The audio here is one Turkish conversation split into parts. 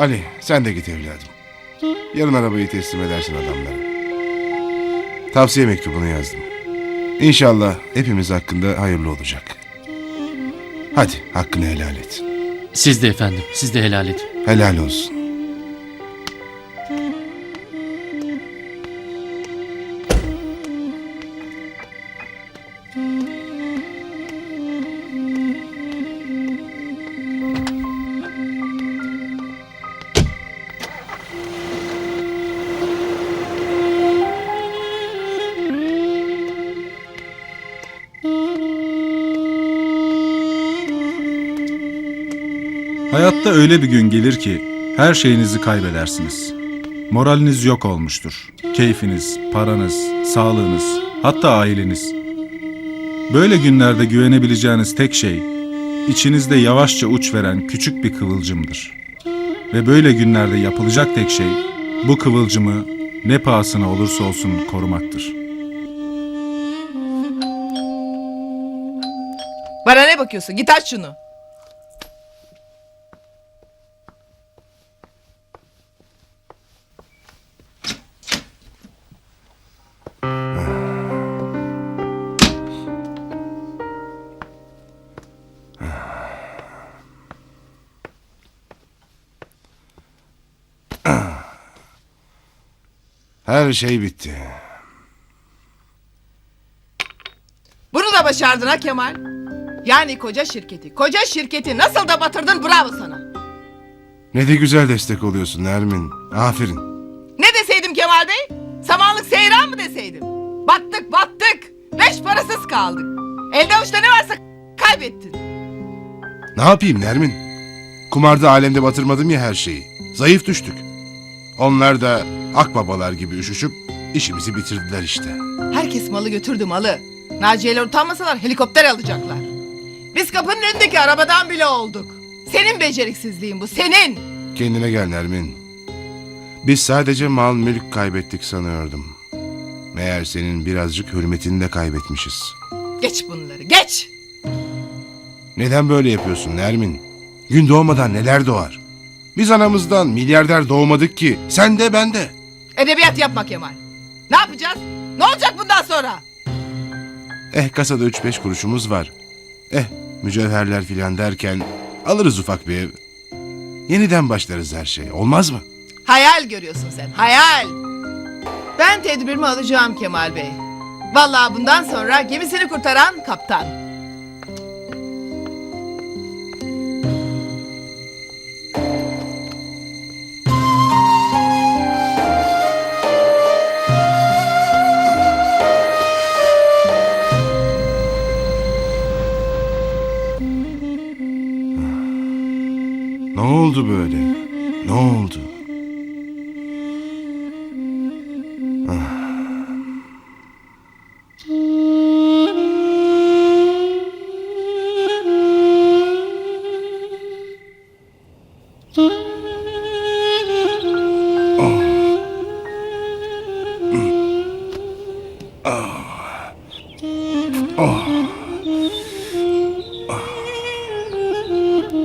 Ali sen de git evladım. Yarın arabayı teslim edersin adamlara. Tavsiye mektubunu yazdım. İnşallah hepimiz hakkında hayırlı olacak. Hadi hakkını helal et. Siz de efendim, siz de helal edin. Helal olsun. Hayatta öyle bir gün gelir ki her şeyinizi kaybedersiniz. Moraliniz yok olmuştur. Keyfiniz, paranız, sağlığınız, hatta aileniz. Böyle günlerde güvenebileceğiniz tek şey içinizde yavaşça uç veren küçük bir kıvılcımdır. Ve böyle günlerde yapılacak tek şey bu kıvılcımı ne pahasına olursa olsun korumaktır. Bana ne bakıyorsun? Git aç şunu. Her şey bitti. Bunu da başardın ha Kemal. Yani koca şirketi, koca şirketi nasıl da batırdın bravo sana. Ne de güzel destek oluyorsun Nermin. Aferin. Ne deseydim Kemal Bey? Samanlık seyran mı deseydim? Battık battık. Beş parasız kaldık. Elde avuçta ne varsa kaybettin. Ne yapayım Nermin? Kumarda alemde batırmadım ya her şeyi. Zayıf düştük. Onlar da akbabalar gibi üşüşüp işimizi bitirdiler işte. Herkes malı götürdü malı. Naciye'ler utanmasalar helikopter alacaklar. Biz kapının önündeki arabadan bile olduk. Senin beceriksizliğin bu senin. Kendine gel Nermin. Biz sadece mal mülk kaybettik sanıyordum. Meğer senin birazcık hürmetini de kaybetmişiz. Geç bunları geç. Neden böyle yapıyorsun Nermin? Gün doğmadan neler doğar? Biz anamızdan milyarder doğmadık ki. Sen de ben de. Edebiyat yapma Kemal. Ne yapacağız? Ne olacak bundan sonra? Eh kasada üç beş kuruşumuz var. Eh mücevherler filan derken alırız ufak bir ev. Yeniden başlarız her şey. Olmaz mı? Hayal görüyorsun sen, hayal. Ben tedbirimi alacağım Kemal Bey. Vallahi bundan sonra gemisini kurtaran kaptan. Oldu böyle? Ne oldu?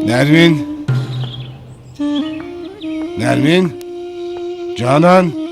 Nermin? Nermin? Canan?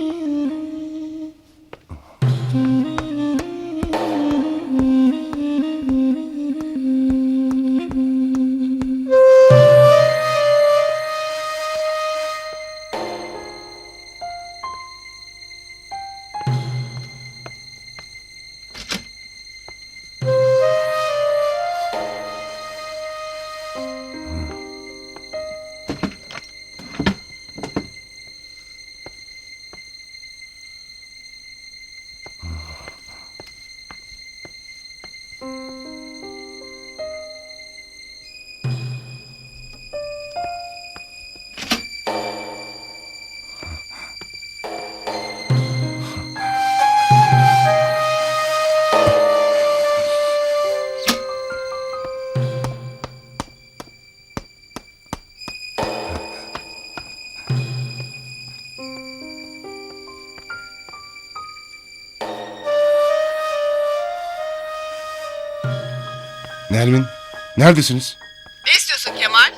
Nermin? Neredesiniz? Ne istiyorsun Kemal?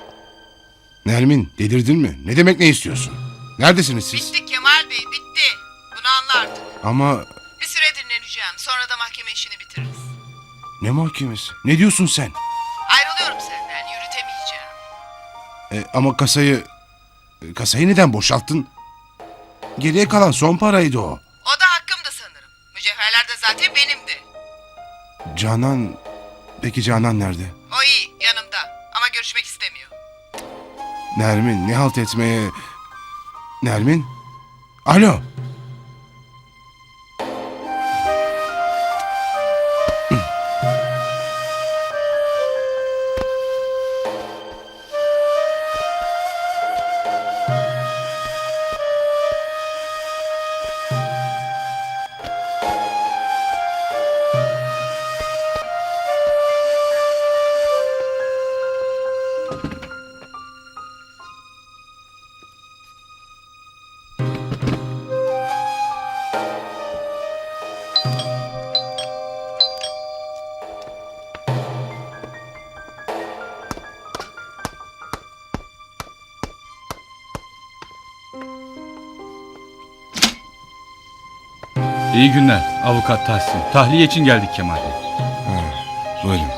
Nermin delirdin mi? Ne demek ne istiyorsun? Neredesiniz siz? Bitti Kemal Bey bitti. Bunu anla artık. Ama Bir süre dinleneceğim. Sonra da mahkeme işini bitiririz. ne mahkemesi? Ne diyorsun sen? Ayrılıyorum senden. Yürütemeyeceğim. E, ama kasayı... Kasayı neden boşalttın? Geriye kalan son paraydı o. O da hakkımdı sanırım. Mücevherler de zaten benimdi. Canan... Peki Canan nerede? O iyi yanımda. Ama görüşmek istemiyor. Nermin ne halt etmeye... Nermin? Alo. İyi günler avukat Tahsin. Tahliye için geldik Kemal Bey. Buyurun.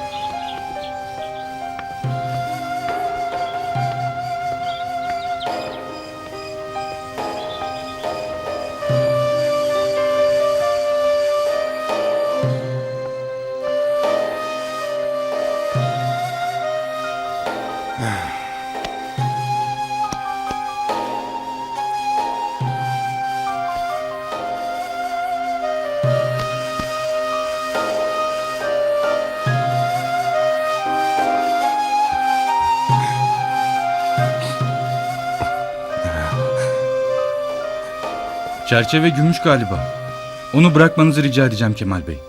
Çerçeve gümüş galiba. Onu bırakmanızı rica edeceğim Kemal Bey.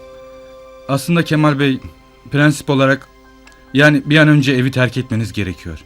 Aslında Kemal Bey prensip olarak yani bir an önce evi terk etmeniz gerekiyor.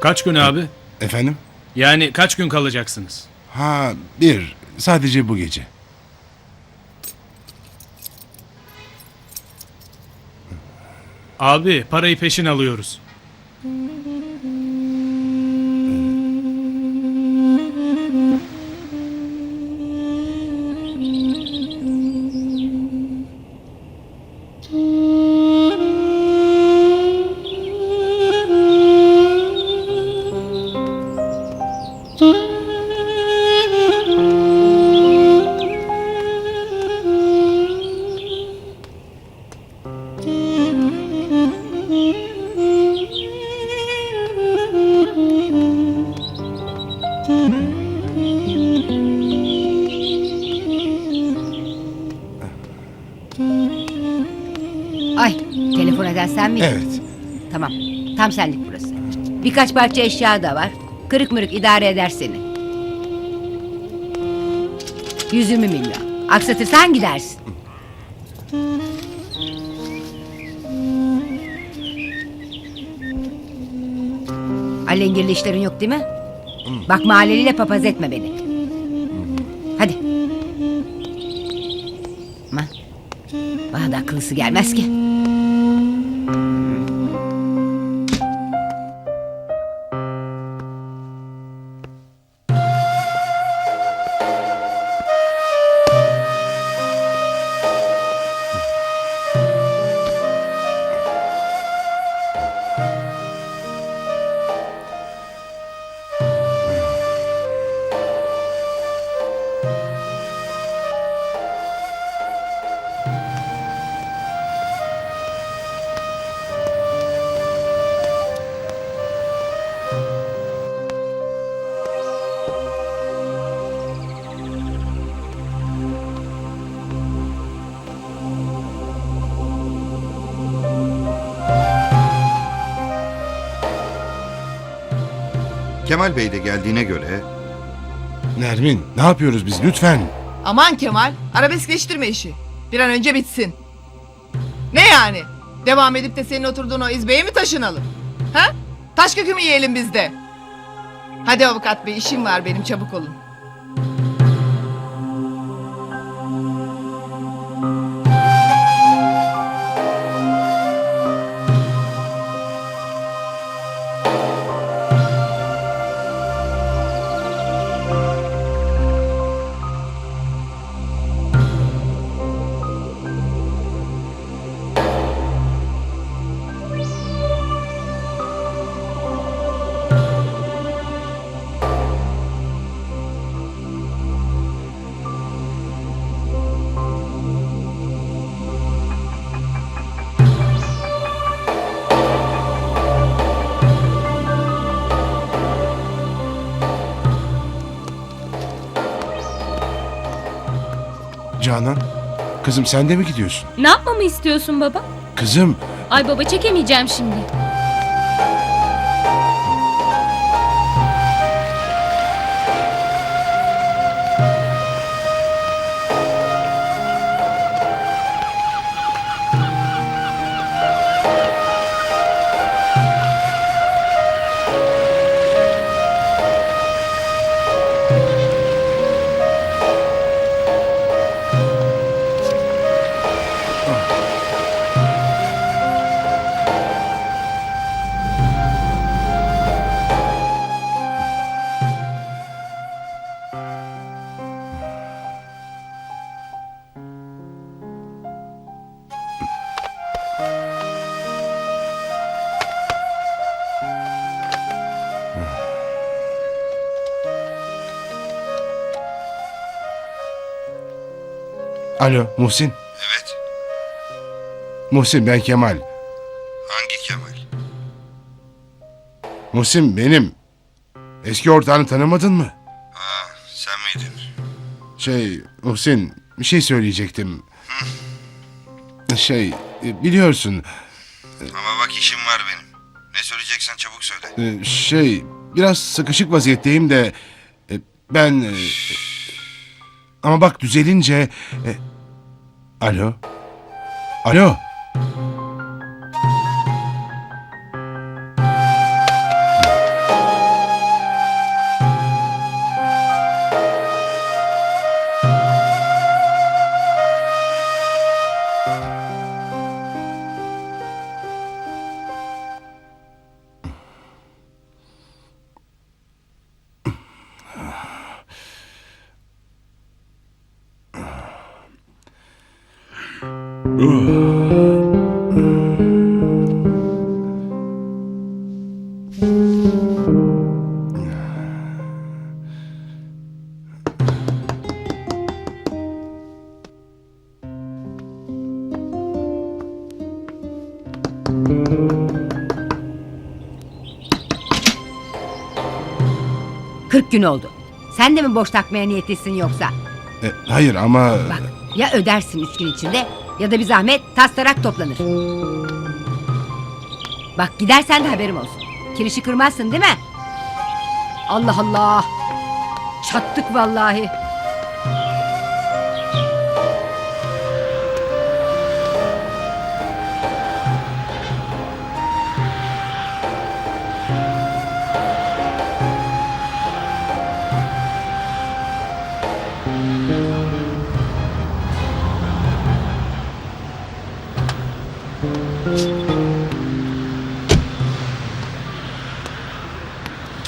Kaç gün abi? Efendim? Yani kaç gün kalacaksınız? Ha bir. Sadece bu gece. Abi parayı peşin alıyoruz. Ay telefon eden sen miydin? Evet. Tamam tam senlik burası. Birkaç parça eşya da var. Kırık mırık idare eder seni. 120 milyon. Aksatırsan gidersin. Alengirli işlerin yok değil mi? Bak mahalleliyle papaz etme beni. Hadi. Aman. Bana da akıllısı gelmez ki. Kemal Bey de geldiğine göre Nermin ne yapıyoruz biz lütfen? Aman Kemal, arabeskleştirme işi. Bir an önce bitsin. Ne yani? Devam edip de senin oturduğun o izbeye mi taşınalım? Ha? Taş kökü mü yiyelim biz de? Hadi avukat bey, işim var benim, çabuk olun. Canan kızım sen de mi gidiyorsun? Ne yapmamı istiyorsun baba? Kızım Ay baba çekemeyeceğim şimdi. Alo Muhsin. evet Muhsin ben Kemal. hangi Kemal? Muhsin benim. Eski ortağını tanımadın mı? Ha sen miydin? Şey Muhsin bir şey söyleyecektim. Şey e, biliyorsun Ama bak işim var benim. Ne söyleyeceksen çabuk söyle. e, şey biraz sıkışık vaziyetteyim de e, ben ama bak düzelince e, alo. Alo Gün oldu. Sen de mi boş takmaya niyetlisin yoksa? E, hayır ama Bak ya ödersin üç gün içinde ya da bir zahmet tas tarak toplanır. Bak gidersen de haberim olsun. Kirişi kırmazsın değil mi? Allah Allah. Çattık vallahi.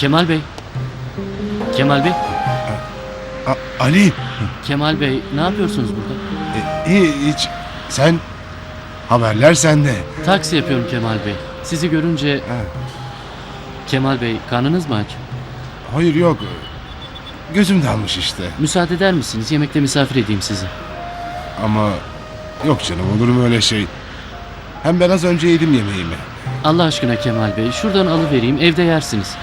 Kemal Bey. Kemal Bey. A- Ali. Kemal Bey ne yapıyorsunuz burada? E, iyi hiç. Sen haberler sende. Taksi yapıyorum Kemal Bey. Sizi görünce... Ha. Kemal Bey karnınız mı aç? Hayır yok. Gözüm dalmış işte. Müsaade eder misiniz? Yemekte misafir edeyim sizi. Ama yok canım olur mu öyle şey? Hem ben az önce yedim yemeğimi. Allah aşkına Kemal Bey şuradan alıvereyim evde yersiniz.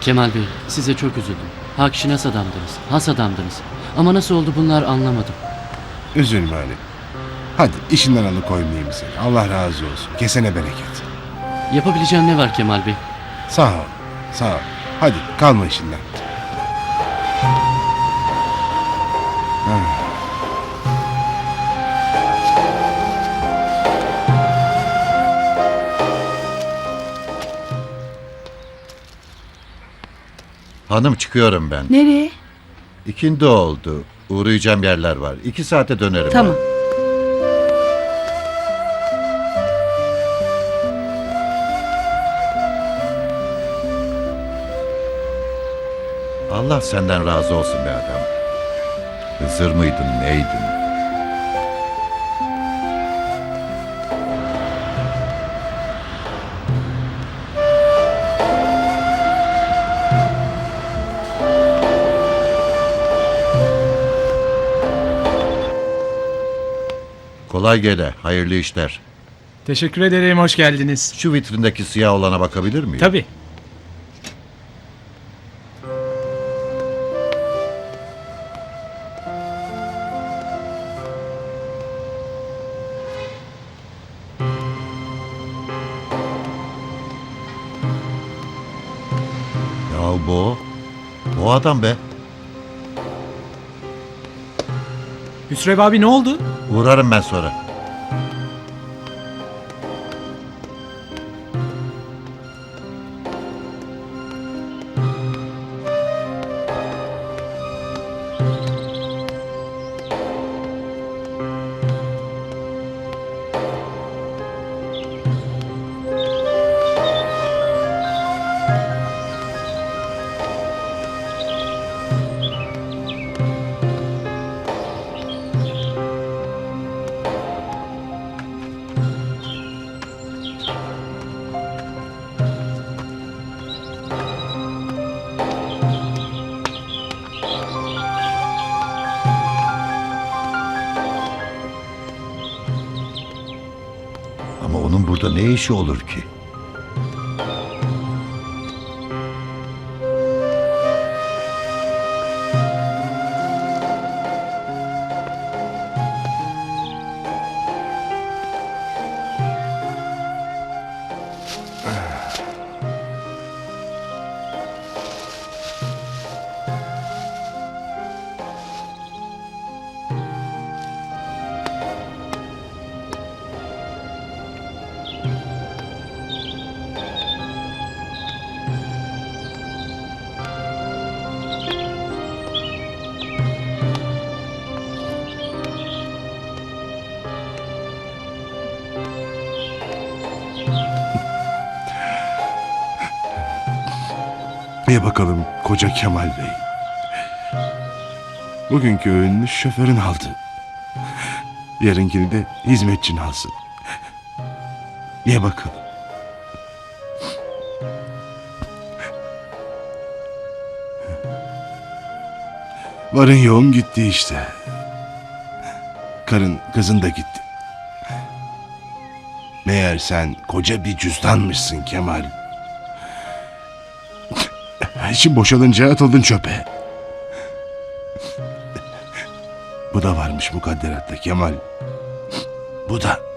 Kemal Bey size çok üzüldüm. Hakşinas adamdınız, has adamdınız. Ama nasıl oldu bunlar anlamadım. Üzülme Ali. Hadi işinden alıkoymayayım seni. Allah razı olsun. Kesene bereket. Yapabileceğim ne var Kemal Bey? Sağ ol. Sağ ol. Hadi kalma işinden. Hanım çıkıyorum ben. Nereye? İkindi oldu. Uğrayacağım yerler var. İki saate dönerim. Tamam. ben. Allah senden razı olsun be adam. Hızır mıydın neydin? Kolay gele, hayırlı işler. Teşekkür ederim, hoş geldiniz. Şu vitrindeki siyah olana bakabilir miyim? Tabii. Ya bu. O adam be. Hüsrev abi ne oldu? Uğrarım ben sonra. Ne işi olur ki? Bakalım koca Kemal Bey. Bugünkü öğününü şoförün aldı. Yarınkini de hizmetçin alsın. Ye bakalım. Varın yoğun gitti işte. Karın kızın da gitti. Meğer sen koca bir cüzdanmışsın Kemal. İçin boşalınca atıldın çöpe. Bu da varmış mukadderatta Kemal. Bu da.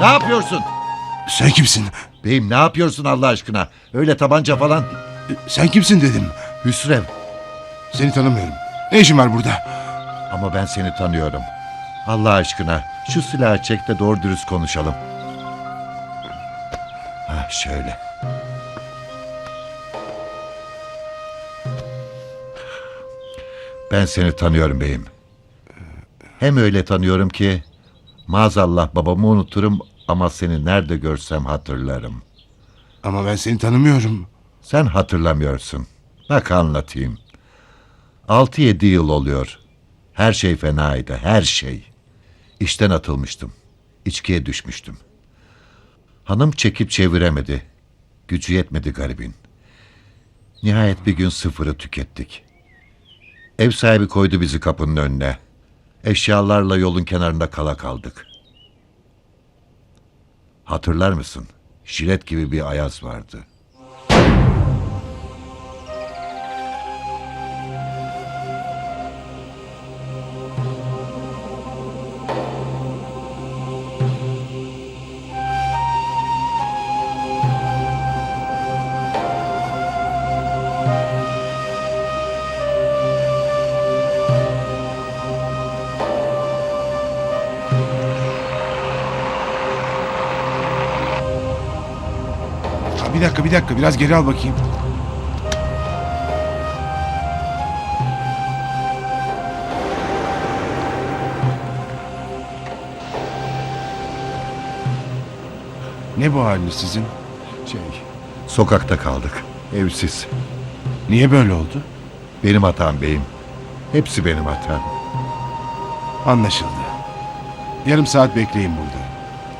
Ne yapıyorsun? Sen kimsin? Beyim ne yapıyorsun Allah aşkına? Öyle tabanca falan. Sen kimsin dedim. Hüsrev. Seni tanımıyorum. Ne işin var burada? Ama ben seni tanıyorum. Allah aşkına şu silahı çek de doğru dürüst konuşalım. Ha şöyle. Ben seni tanıyorum beyim. Hem öyle tanıyorum ki maazallah babamı unuturum ama seni nerede görsem hatırlarım. Ama ben seni tanımıyorum. Sen hatırlamıyorsun. Bak anlatayım. 6-7 yıl oluyor. Her şey fenaydı, her şey. İşten atılmıştım. İçkiye düşmüştüm. Hanım çekip çeviremedi. Gücü yetmedi garibin. Nihayet bir gün sıfırı tükettik. Ev sahibi koydu bizi kapının önüne. Eşyalarla yolun kenarında kala kaldık. Hatırlar mısın? Jilet gibi bir ayaz vardı. Bir dakika bir dakika biraz geri al bakayım. Ne bu haliniz sizin? Şey, sokakta kaldık. Evsiz. Niye böyle oldu? Benim hatam beyim. Hepsi benim hatam. Anlaşıldı. Yarım saat bekleyin burada.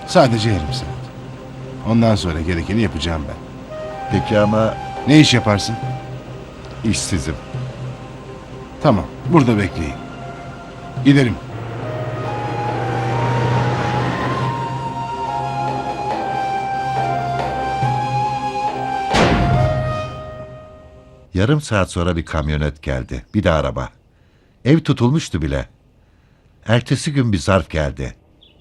Sadece yarım saat. Ondan sonra gerekeni yapacağım ben. Peki ama Ne iş yaparsın? işsizim. Tamam, burada bekleyin. Gidelim. Yarım saat sonra bir kamyonet geldi. Bir de araba. Ev tutulmuştu bile. Ertesi gün bir zarf geldi.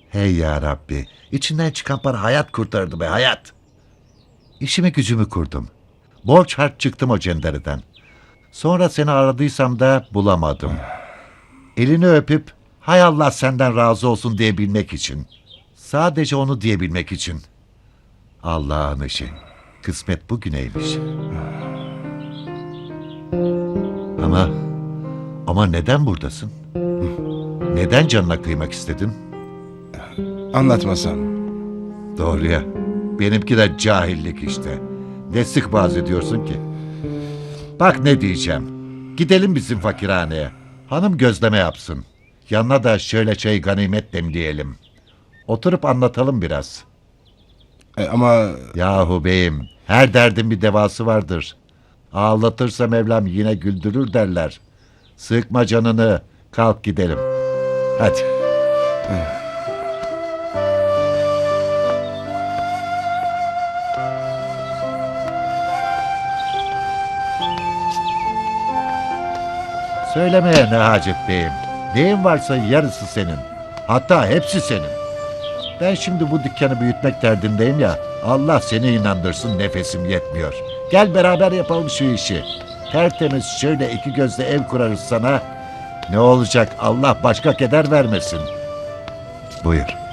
Hey ya Rabbi. İçinden çıkan para hayat kurtardı be hayat. İşimi gücümü kurdum. Borç harç çıktım o cendereden. Sonra seni aradıysam da bulamadım. Elini öpüp hay Allah senden razı olsun diyebilmek için. Sadece onu diyebilmek için. Allah'ın işi. Kısmet bugüneymiş. Ama ama neden buradasın? Neden canına kıymak istedin? Anlatmasam. Doğru ya. Benimki de cahillik işte. Ne sık bazı ediyorsun ki? Bak ne diyeceğim. Gidelim bizim fakirhaneye. Hanım gözleme yapsın. Yanına da şöyle çay ganimet demleyelim. Oturup anlatalım biraz. E, ama Yahu beyim, her derdin bir devası vardır. Ağlatırsa Mevlam yine güldürür derler. Sıkma canını, kalk gidelim. Hadi. Söylemeye ne hacet beyim. Neyin varsa yarısı senin. Hatta hepsi senin. Ben şimdi bu dükkanı büyütmek derdindeyim ya. Allah seni inandırsın nefesim yetmiyor. Gel beraber yapalım şu işi. Tertemiz şöyle iki gözle ev kurarız sana. Ne olacak Allah başka keder vermesin. Buyur.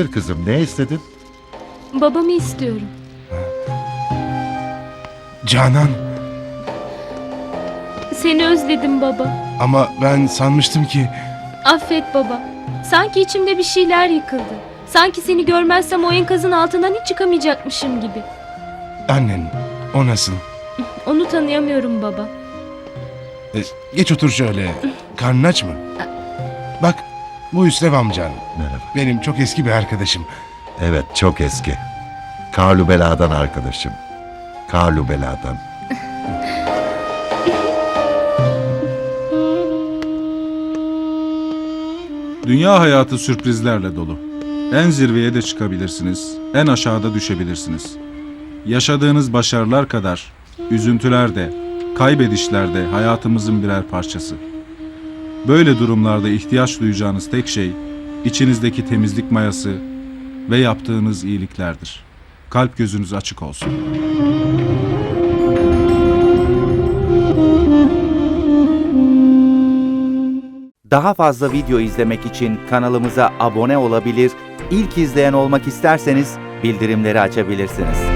Buyur kızım ne istedin? Babamı istiyorum. Canan Seni özledim baba. ama ben sanmıştım ki Affet baba. Sanki içimde bir şeyler yıkıldı. Sanki seni görmezsem o enkazın altından hiç çıkamayacakmışım gibi. annen o nasıl? Onu tanıyamıyorum baba. E, geç otur şöyle. Karnın aç mı? Bak bu Hüsrev amcan. Merhaba. Benim çok eski bir arkadaşım. Evet çok eski. Karlu Bela'dan arkadaşım. Karlu Bela'dan. Dünya hayatı sürprizlerle dolu. En zirveye de çıkabilirsiniz, en aşağıda düşebilirsiniz. Yaşadığınız başarılar kadar üzüntüler de, kaybedişler de hayatımızın birer parçası. Böyle durumlarda ihtiyaç duyacağınız tek şey içinizdeki temizlik mayası ve yaptığınız iyiliklerdir. Kalp gözünüz açık olsun. Daha fazla video izlemek için kanalımıza abone olabilir, ilk izleyen olmak isterseniz bildirimleri açabilirsiniz.